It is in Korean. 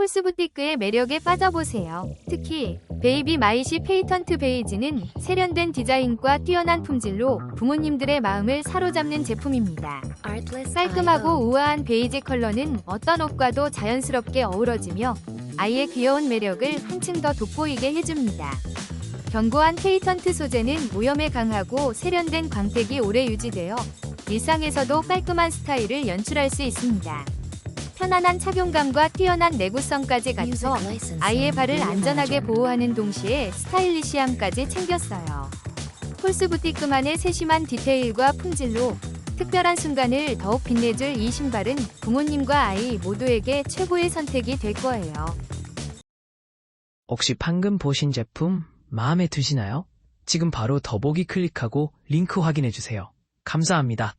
폴스부티크의 매력에 빠져보세요. 특히 베이비 마이시 페이턴트 베이지는 세련된 디자인과 뛰어난 품질로 부모님들의 마음을 사로잡는 제품입니다. 깔끔하고 우아한 베이지 컬러는 어떤 옷과도 자연스럽게 어우러지며 아이의 귀여운 매력을 한층 더 돋보이게 해줍니다. 견고한 페이턴트 소재는 오염에 강하고 세련된 광택이 오래 유지되어 일상에서도 깔끔한 스타일을 연출할 수 있습니다. 편안한 착용감과 뛰어난 내구성까지 갖춰 아이의 발을 안전하게 보호하는 동시에 스타일리시함까지 챙겼어요. 폴스 부티크만의 세심한 디테일과 품질로 특별한 순간을 더욱 빛내줄 이 신발은 부모님과 아이 모두에게 최고의 선택이 될 거예요. 혹시 방금 보신 제품 마음에 드시나요? 지금 바로 더보기 클릭하고 링크 확인해 주세요. 감사합니다.